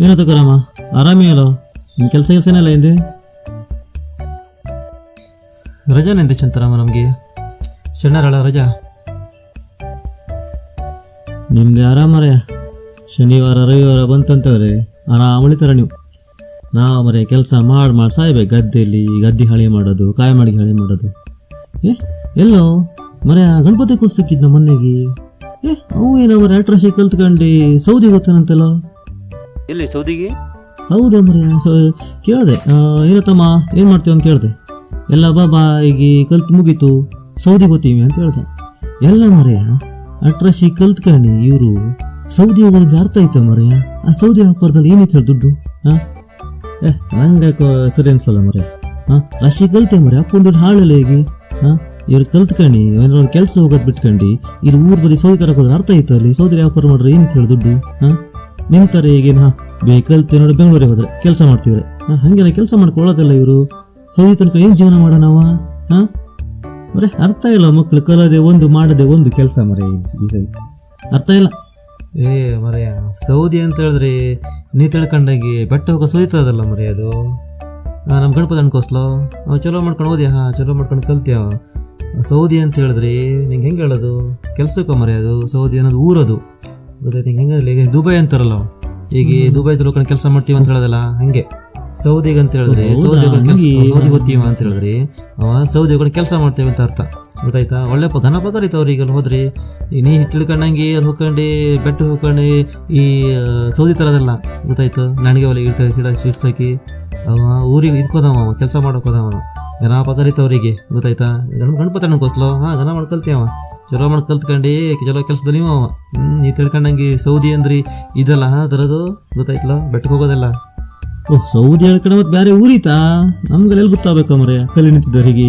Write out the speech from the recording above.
ಏನಾಯ್ತು ಕರಮ್ಮ ಆರಾಮೇ ಅಲ್ಲ? ನಿಮ್ಮ ಕೆಲಸ ಕೆಲಸ ಅಲ್ಲ ಹಿಂದೆ? ರಜಾನೆಂದೆ ಚಂತರಮ್ಮ ನಮಗೆ. ಶನಿವಾರ ರಜಾ? ನಿಮ್ದು ಆರಾಮರೇ ಶನಿವಾರ, ರವಿವಾರ ಬಂತಂತವ್ರೆ. ಆರಾಮ ಉಳಿತಾರ ನೀವು. ನಾವು ಮರೆ ಕೆಲಸ ಮಾಡಿ ಮಾಡಿ ಸಾಯ್ಬೇಕು. ಗದ್ದೆಯಲ್ಲಿ ಗದ್ದೆ ಹಳೆ ಮಾಡೋದು, ಕಾಯಿ ಮಾಡಿ ಹಳೆ ಮಾಡೋದು. ಏ, ಎಲ್ಲೋ? ಮರೆ ಗಣಪತಿ ಕೂಸಿಕ್ಕಿದ್ನ ಮೊನ್ನೆಗೆ. ಏ, ಅವು ಏನೋ ಮರೆ ಅಟ್ರಾಸಿ ಕಲ್ತ್ಕೊಂಡು ಸೌದಿ ಗೊತ್ತೇನಂತಲ್ಲ ಎಲ್ಲಿ, ಸೌದಿಗೆ? ಹೌದಾ ಮರೆ ಸೊ, ಕೇಳಿದೆ. ಏನತ್ತಮ್ಮ, ಏನು ಮಾಡ್ತೀವಿ ಅಂತ ಕೇಳಿದೆ. ಎಲ್ಲ ಬಾಬಾ ಈಗ ಕಲ್ತು ಮುಗೀತು. ಸೌದಿ ಗೊತ್ತೀವಿ ಅಂತ ಹೇಳ್ದೆ. ಎಲ್ಲ ಮರೆಯ ಅಟ್ರಸಿ ಕಲ್ತ್ಕಣಿ ಇವರು ಸೌದಿ ಹೋಗೋದಕ್ಕೆ ಅರ್ಥ ಆಯ್ತಾ ಮರೆಯ ಆ ಸೌದಿ ವ್ಯಾಪಾರದಲ್ಲಿ ಏನೈತೆ ಹೇಳಿ ದುಡ್ಡು? ಹಾಂ ಏ, ನಂಗೆ ಸರಿ ಅನ್ಸಲ್ಲ ಮರೆ. ಹಾಂ ರಾಶಿ ಕಲ್ತೆ ಮರೆ, ಅಪ್ಪನ ದುಡ್ಡು ಹಾಳಲ್ಲ ಈಗ ಹಾಂ ಇವ್ರು ಕಲ್ತ್ಕಣಿ ಏನಾದ್ರು ಕೆಲಸ ಹೋಗೋದು ಬಿಟ್ಕೊಂಡು, ಇಲ್ಲಿ ಊರು ಬದಿ ಸೌದಿ ತರಕ್ಕೆ ಹೋದ್ರೆ ಅರ್ಥ ಆಯ್ತು ಅಲ್ಲಿ? ಸೌದಿ ವ್ಯಾಪಾರ ಮಾಡ್ರೆ ಏನು ಹೇಳಿ ದುಡ್ಡು? ಹಾಂ ನಿಮ್ಮ ಥರ ಈಗೇನು ವೆಹಿಕಲ್ ಬೇಕಲ್ತೆ ನೋಡಿ ಬೆಂಗಳೂರಿಗೆ ಹೋದ್ರೆ ಕೆಲಸ ಮಾಡ್ತಿದ್ರೆ? ಹಾಂ ಹಂಗೆಲ್ಲ ಕೆಲಸ ಮಾಡ್ಕೊಳ್ಳೋದಲ್ಲ ಇವರು. ಸೌದಿ ತನಕ ಏನು ಜೀವನ ಮಾಡೋಣವ ಹಾಂ ಮರೆ ಅರ್ಥ ಇಲ್ಲ ಮಕ್ಕಳು ಕಲೋದೆ ಒಂದು ಮಾಡದೆ ಒಂದು ಕೆಲಸ ಮರೆ ಈ ಸರಿ. ಅರ್ಥ ಇಲ್ಲ? ಏ ಮರೆಯ ಸೌದಿ ಅಂತ ಹೇಳಿದ್ರೆ ನೀ ತಿಳ್ಕೊಂಡಾಗಿ ಬೆಟ್ಟ ಹೋಗೋ ಸೋಯ್ತದಲ್ಲ ಮರೆ ಅದು? ನಮ್ಮ ಗಣಪತಿ ಅನ್ಕೋಸ್ಲೋ ಅವ ಚಲೋ ಮಾಡ್ಕೊಂಡು ಓದಿ ಹಾಂ, ಚಲೋ ಮಾಡ್ಕೊಂಡು ಕಲ್ತ್ಯಾವ ಸೌದಿ ಅಂತ ಹೇಳಿದ್ರಿ ನಿಂಗೆ ಹೆಂಗೆ ಹೇಳೋದು? ಕೆಲ್ಸಕ್ಕೆ ಮರೆ ಅದು? ಸೌದಿ ಅನ್ನೋದು ಊರದು. ಹೆಂಗೆ ಈಗ ದುಬೈ ಅಂತಾರಲ್ಲ. ಈಗ ದುಬೈ ತಿಳ್ಕೊಂಡು ಕೆಲಸ ಮಾಡ್ತೀವಿ ಅಂತ ಹೇಳೋದಲ್ಲ ಹಂಗೆ. ಸೌದಿಗೆ ಅಂತ ಹೇಳಿದ್ರೆ ಸೌದಿ ಗೊತ್ತೀವ ಅಂತ ಹೇಳಿದ್ರಿ ಅವ ಸೌದಿ ಕೂಡ ಕೆಲಸ ಮಾಡ್ತೇವೆ ಅಂತ ಅರ್ಥ. ಗೊತ್ತಾಯ್ತಾ? ಒಳ್ಳೆ ಘನ ಪಗಾರ ಐತೆ ಈಗ ಅಲ್ಲಿ ಹೋದ್ರಿ. ನೀ ತಿಳ್ಕೊಂಡಂಗೆ ಅಲ್ಲಿ ಹೋಗ್ಕೊಂಡು ಬೆಟ್ಟ ಹೋಗ್ಕೊಂಡು ಈ ಸೌದಿ ತರದಲ್ಲ ಗೊತ್ತಾಯ್ತು? ನನಗೆ ಒಲೆ ಗಿಡ ಗಿಡ ಸೀಟ್ಸ್ ಹಾಕಿ. ಅವ ಊರಿಗೆ ಇದ್ಕೋದವ ಅವ ಕೆಲಸ ಮಾಡೋಕೆ ಹೋದವ ಅವ. ಘನ ಪಗಾರ ಐತೆ ಅವರಿಗೆ ಗೊತ್ತಾಯ್ತಾ? ಗಣ- ಗಣಪತಿ ಕೊಸ್ಲೋ ಹಾಂ ಘನ ಮಾಡ್ಕೊಳ್ತೀವ ಚಲೋ ಮಾಡಿ ಕಲ್ತ್ಕೊಂಡು ಚಲೋ ಕೆಲಸದಲ್ಲಿ ಹ್ಮ್, ನೀ ತಿಳ್ಕೊಂಡಂಗೆ ಸೌದಿ ಅಂದ್ರಿ. ಇದಲ್ಲ ಅದರದು ಗೊತ್ತಾಯ್ತಲ್ಲ? ಬೆಟ್ಟಕ್ಕೆ ಹೋಗೋದಲ್ಲ? ಓ ಸೌದಿ ಹೇಳ್ಕೊಂಡು ಮತ್ತೆ ಬೇರೆ ಊರಿತಾ? ನಮ್ಗೆಲ್ಲ ಗೊತ್ತಾಗಬೇಕು ಮರೆ? ಕಲಿ ನಿಂತಿದ್ದವರಿಗೆ